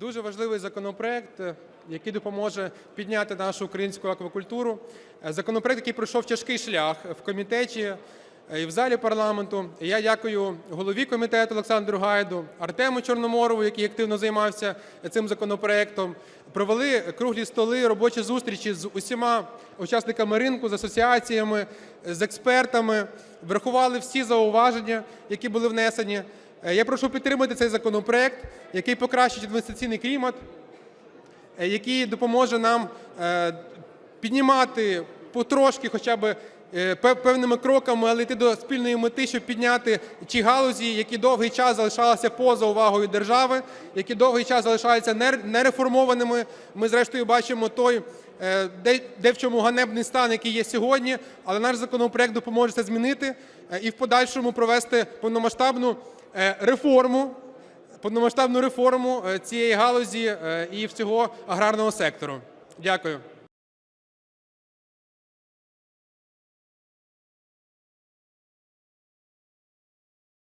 Дуже важливий законопроект, е, який допоможе підняти нашу українську аквакультуру. Е, Законопроект, який пройшов тяжкий шлях в комітеті е, і в залі парламенту. Я дякую голові комітету Олександру Гайду, Артему Чорноморову, який активно займався цим законопроектом. Провели круглі столи, робочі зустрічі з усіма учасниками ринку, з асоціаціями, з експертами. Врахували всі зауваження, які були внесені. Е, Я прошу підтримати цей законопроект, який покращить інвестиційний клімат, е, який допоможе нам е, піднімати потрошки, хоча б пев- певними кроками, але йти до спільної мети, щоб підняти ті галузі, які довгий час залишалися поза увагою держави, які довгий час залишаються нер- нереформованими. Ми, зрештою, бачимо той, е, де, де в чому ганебний стан, який є сьогодні, але наш законопроект допоможе це змінити е, і в подальшому провести повномасштабну е, реформу повномасштабну реформу е, цієї галузі е, і всього аграрного сектору. Дякую.